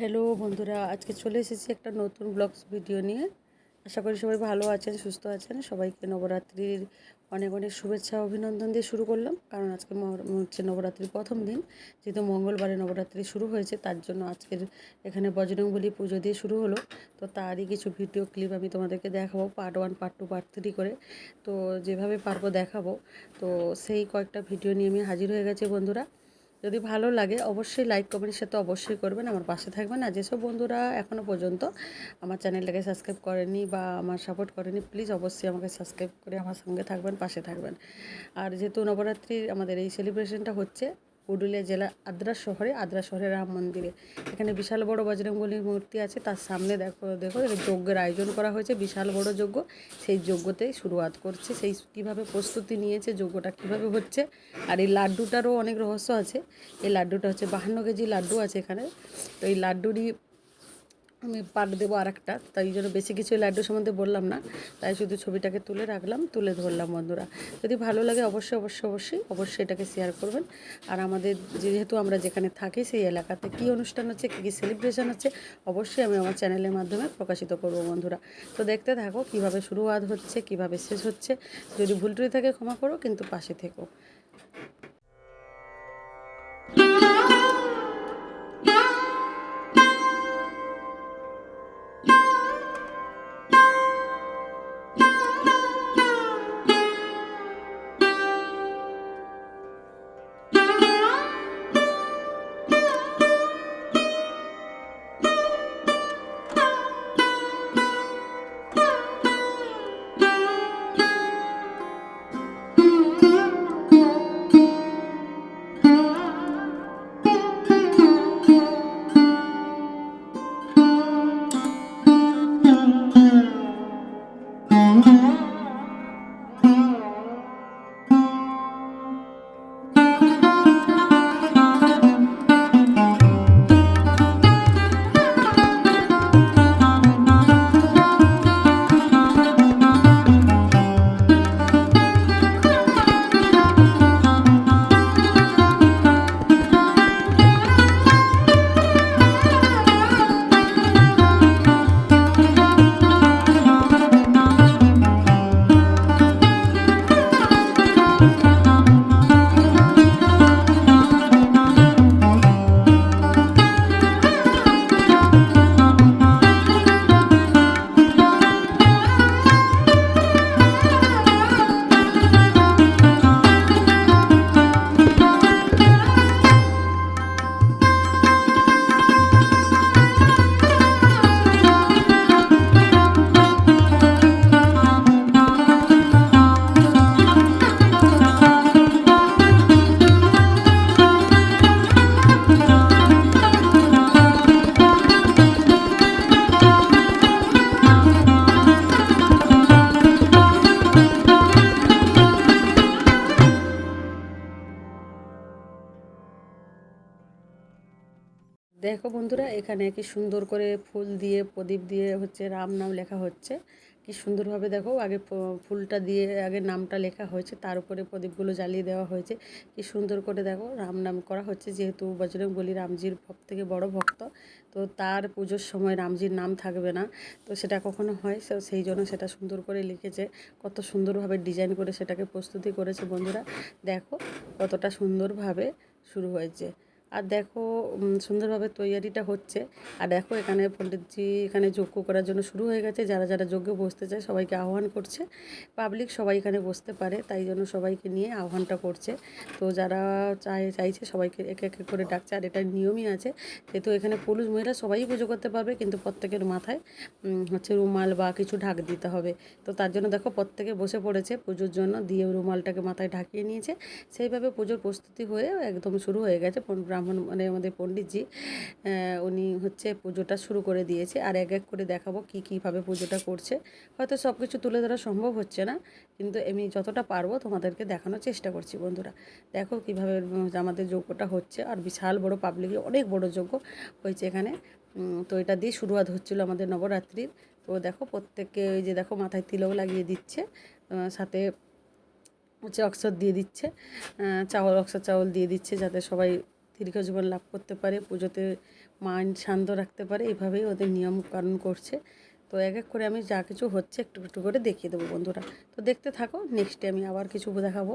Hello বন্ধুরা, আজকে চলে এসেছি একটা নতুন ব্লগস ভিডিও নিয়ে। আশা করি সবাই ভালো আছেন, সুস্থ আছেন। সবাইকে নবরাত্রির অনেক অনেক শুভেচ্ছা, অভিনন্দন দিয়ে শুরু করলাম। কারণ আজকে হচ্ছে নবরাত্রির প্রথম দিন। যেহেতু মঙ্গলবারে নবরাত্রি শুরু হয়েছে, তার জন্য আজকের এখানে বজরংবলী পুজো দিয়ে শুরু হলো। তো তারই কিছু ভিডিও ক্লিপ আমি তোমাদেরকে দেখাবো part one part two part three করে। তো যেভাবে পারব দেখাবো। তো সেই কয়েকটা ভিডিও নিয়ে আমি হাজির হয়ে গেছি বন্ধুরা। যদি ভালো লাগে অবশ্যই লাইক করেনি সে তো অবশ্যই করবেন। আমার পাশে থাকবেন আর যেসব বন্ধুরা এখনও পর্যন্ত আমার চ্যানেলটাকে সাবস্ক্রাইব করেনি বা আমার সাপোর্ট করেনি প্লিজ অবশ্যই আমাকে সাবস্ক্রাইব করে আমার সঙ্গে থাকবেন, পাশে থাকবেন। আর যেহেতু নবরাত্রির আমাদের এই সেলিব্রেশনটা হচ্ছে পুরুলিয়া জেলা আদ্রা শহরে আদ্রা শহরে রাম মন্দিরে। এখানে বিশাল বড় বজরঙ্গলীর মূর্তি আছে। তার সামনে দেখো দেখো যজ্ঞের আয়োজন করা হয়েছে। বিশাল বড় যজ্ঞ। সেই যজ্ঞতেই শুরুয়াত করছে। সেই কীভাবে প্রস্তুতি নিয়েছে, যজ্ঞটা কীভাবে হচ্ছে, আর এই লাড্ডুটারও অনেক রহস্য আছে। এই লাড্ডুটা হচ্ছে বাহান্ন কেজি লাড্ডু আছে এখানে। তো এই লাড্ডুরই আমি পাট দেবো আর একটা তাই জন্য বেশি কিছু লাড্ডু সম্বন্ধে বললাম না। তাই শুধু ছবিটাকে তুলে রাখলাম, তুলে ধরলাম বন্ধুরা। যদি ভালো লাগে অবশ্যই অবশ্যই অবশ্যই অবশ্যই এটাকে শেয়ার করবেন। আর আমাদের যেহেতু আমরা যেখানে থাকি, সেই এলাকাতে কী অনুষ্ঠান হচ্ছে, কী কী সেলিব্রেশন হচ্ছে, অবশ্যই আমি আমার চ্যানেলের মাধ্যমে প্রকাশিত করব বন্ধুরা। তো দেখতে থাকো কীভাবে শুরুয়াত হচ্ছে, কীভাবে শেষ হচ্ছে। যদি ভুল থাকে ক্ষমা করো, কিন্তু পাশে থেকো। দেখো বন্ধুরা, এখানে কি সুন্দর করে ফুল দিয়ে, প্রদীপ দিয়ে হচ্ছে রাম নাম লেখা হচ্ছে। কি সুন্দরভাবে দেখো, আগে ফুলটা দিয়ে আগে নামটা লেখা হয়েছে, তার উপরে প্রদীপগুলো জ্বালিয়ে দেওয়া হয়েছে। কি সুন্দর করে দেখো, রাম নাম করা হচ্ছে, যেহেতু বজরং বলি রামজির সব থেকে বড় ভক্ত, তো তার পুজোর সময় রামজির নাম থাকবে না। তো সেটা কখনো হয় সেই জন্য সেটা সুন্দর করে লিখেছে, কত সুন্দরভাবে ডিজাইন করে সেটাকে প্রস্তুতি করেছে বন্ধুরা। দেখো কতটা সুন্দরভাবে শুরু হয়েছে। আর দেখো সুন্দরভাবে তৈয়ারিটা হচ্ছে। আর দেখো, এখানে পণ্ডিতজি এখানে যজ্ঞ করার জন্য শুরু হয়ে গেছে। যারা যারা যজ্ঞে বসতে চায়, সবাইকে আহ্বান করছে। পাবলিক সবাই এখানে বসতে পারে, তাই জন্য সবাইকে নিয়ে আহ্বানটা করছে। তো যারা চাই চাইছে, সবাইকে একে একে করে ডাকছে। আর এটার নিয়মই আছে যেহেতু এখানে পুরুষ মহিলা সবাই পুজো করতে পারবে, কিন্তু প্রত্যেকের মাথায় হচ্ছে রুমাল বা কিছু ঢাক দিতে হবে। তো তার জন্য দেখো, প্রত্যেকে বসে পড়েছে পুজোর জন্য, দিয়ে রুমালটাকে মাথায় ঢাকিয়ে নিয়েছে। সেইভাবে পুজোর প্রস্তুতি হয়ে একদম শুরু হয়ে গেছে। ব্রাহ্মণ মানে আমাদের পণ্ডিতজি উনি হচ্ছে পুজোটা শুরু করে দিয়েছে আর এক এক করে দেখাবো কী কীভাবে পুজোটা করছে। হয়তো সব কিছু তুলে ধরা সম্ভব হচ্ছে না, কিন্তু আমি যতটা পারব তোমাদেরকে দেখানোর চেষ্টা করছি বন্ধুরা। দেখো কীভাবে আমাদের যজ্ঞটা হচ্ছে আর বিশাল বড় পাবলিকে অনেক বড় যজ্ঞ হয়েছে এখানে। তো এটা দিয়ে শুরুয়াত হচ্ছিল আমাদের নবরাত্রির। তো দেখো প্রত্যেককে ওই যে দেখো মাথায় তিলক লাগিয়ে দিচ্ছে সাথে হচ্ছে অক্সর দিয়ে দিচ্ছে চাউল, অক্সর চাউল দিয়ে দিচ্ছে যাতে সবাই দীর্ঘ জীবন লাভ করতে পারে, পুজোতে মাইন্ড শান্ত রাখতে পারে, এভাবেই ওদের নিয়ম পালন করছে। তো এক এক করে আমি যা কিছু হচ্ছে একটু একটু করে দেখিয়ে দেবো বন্ধুরা। তো দেখতে থাকো নেক্সটে আমি আবার কিছু দেখাবো।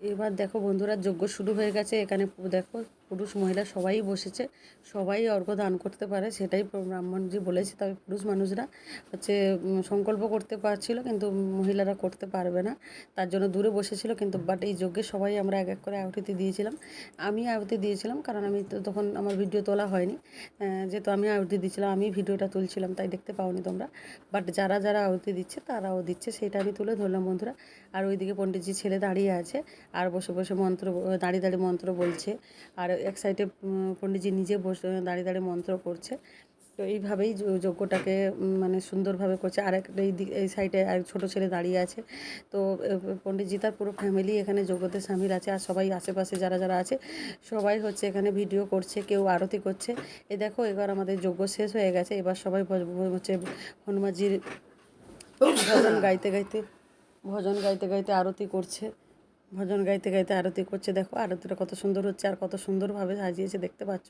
এবার দেখো বন্ধুরা যজ্ঞ শুরু হয়ে গেছে এখানে দেখো পুরুষ মহিলা সবাই বসেছে, সবাই অর্ঘ্য দান করতে পারে, সেটাই ব্রাহ্মণজি বলেছে। তবে পুরুষ মানুষরা হচ্ছে সংকল্প করতে পারছিল, কিন্তু মহিলারা করতে পারবে না। তার জন্য দূরে বসেছিল, কিন্তু বাট এই যজ্ঞে সবাই আমরা এক এক করে আহুতি দিয়েছিলাম। আমি আহুতি দিয়েছিলাম, কারণ আমি তো তখন আমার ভিডিও তোলা হয়নি। যেহেতু আমি আহুতি দিয়েছিলাম, আমি ভিডিওটা তুলছিলাম, তাই দেখতে পাওনি তোমরা। বাট যারা যারা আহুতি দিচ্ছে, তারাও দিচ্ছে, সেটা আমি তুলে ধরলাম, বন্ধুরা। আর ওইদিকে পণ্ডিতজি ছেলে দাঁড়িয়ে আছে, আর বসে বসে মন্ত্র দাঁড়িয়ে দাঁড়িয়ে মন্ত্র বলছে, আর এক সাইডে পণ্ডিতজি নিজে বসে, দাঁড়িয়ে দাঁড়িয়ে মন্ত্র করছে। তো এইভাবেই যজ্ঞটাকে মানে সুন্দরভাবে করছে। আর এক এই দিক এই সাইডে আর ছোটো ছেলে দাঁড়িয়ে আছে। তো পণ্ডিতজি তার পুরো ফ্যামিলি এখানে যজ্ঞতে সামিল আছে। আর সবাই আশেপাশে যারা যারা আছে, সবাই হচ্ছে এখানে ভিডিও করছে, কেউ আরতি করছে। এ দেখো, এবার আমাদের যজ্ঞ শেষ হয়ে গেছে। এবার সবাই হচ্ছে হনুমানজির ভজন গাইতে গাইতে, ভজন গাইতে গাইতে আরতি করছে। ভজন গাইতে গাইতে আরতি করছে। দেখো, আরতিটা কত সুন্দর হচ্ছে আর কত সুন্দরভাবে সাজিয়েছে, দেখতে পাচ্ছ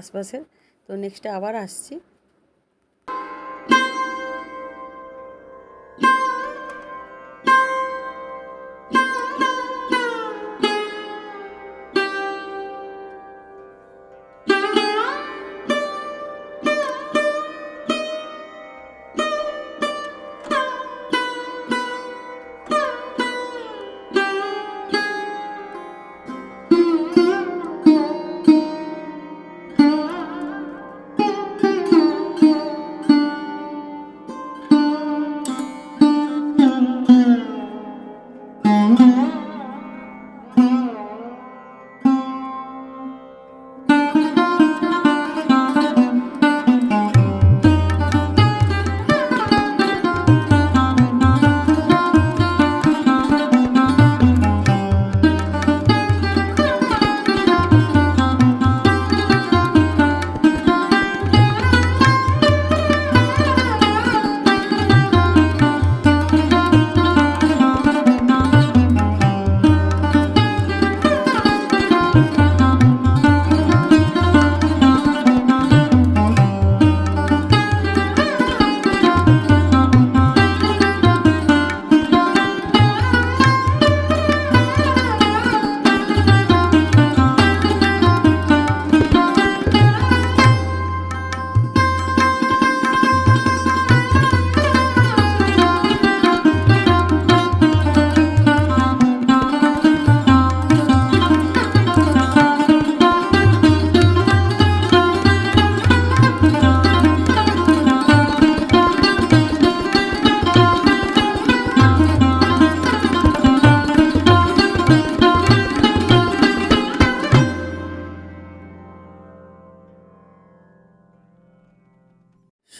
আশপাশে। তো নেক্সটে আবার আসছি।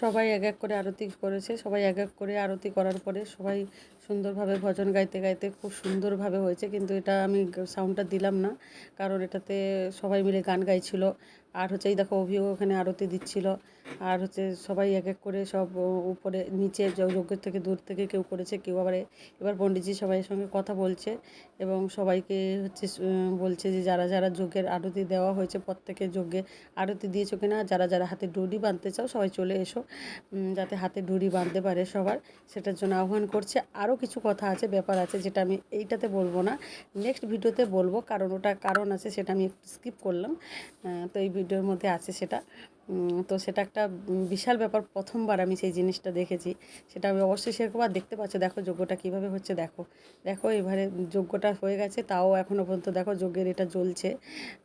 সবাই এক এক করে আরতি করেছে সবাই এক এক করে আরতি করার পরে সবাই সুন্দরভাবে ভজন গাইতে গাইতে খুব সুন্দরভাবে হয়েছে, কিন্তু এটা আমি সাউন্ডটা দিলাম না। কারণ এটাতে সবাই মিলে গান গাইছিল। আর হচ্ছে এই দেখো, অভিও ওখানে আরতি দিচ্ছিল। আর হচ্ছে সবাই এক এক করে সব উপরে, নিচে য- যজ্ঞের থেকে দূর থেকে কেউ করেছে, কেউ আবার এবার পণ্ডিতজি সবাইয়ের সঙ্গে কথা বলছে এবং সবাইকে হচ্ছে বলছে যে যারা যারা যজ্ঞের আরতি দেওয়া হয়েছে প্রত্যেকে যজ্ঞে আরতি দিয়েছ কিনা, যারা যারা হাতে ডুরি বাঁধতে চাও সবাই চলে এসো। যাতে হাতে ডুরি বাঁধতে পারে সবার, সেটার জন্য আহ্বান করছে। আরও কিছু কথা আছে, ব্যাপার আছে যেটা আমি এইটাতে বলব না। নেক্সট ভিডিওতে বলব, কারণ ওটা কারণ আছে সেটা আমি একটু স্কিপ করলাম। তো এই ভিডিওর মধ্যে আছে সেটা। তো সেটা একটা বিশাল ব্যাপার। প্রথমবার আমি সেই জিনিসটা দেখেছি। সেটা আমি অবশ্যই করব। আর দেখতে পাচ্ছ, দেখো যজ্ঞটা কীভাবে হচ্ছে, দেখো। দেখো এবারে যজ্ঞটা হয়ে গেছে, তাও এখনও পর্যন্ত দেখো যজ্ঞের এটা জ্বলছে।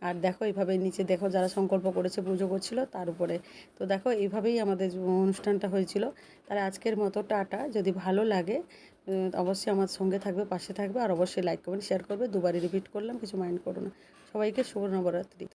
আর দেখো এইভাবে নিচে দেখো যারা সংকল্প করেছে, পুজো করছিল তার উপরে। তো দেখো এইভাবেই আমাদের অনুষ্ঠানটা হয়েছিল। তাহলে আজকের মতো টাটা। যদি ভালো লাগে অবশ্যই আমার সঙ্গে থাকবে, পাশে থাকবে, আর অবশ্যই লাইক কমেন্ট শেয়ার করবে দুবারই রিপিট করলাম, কিছু মাইন্ড করো না। সবাইকে শুভ নবরাত্রি।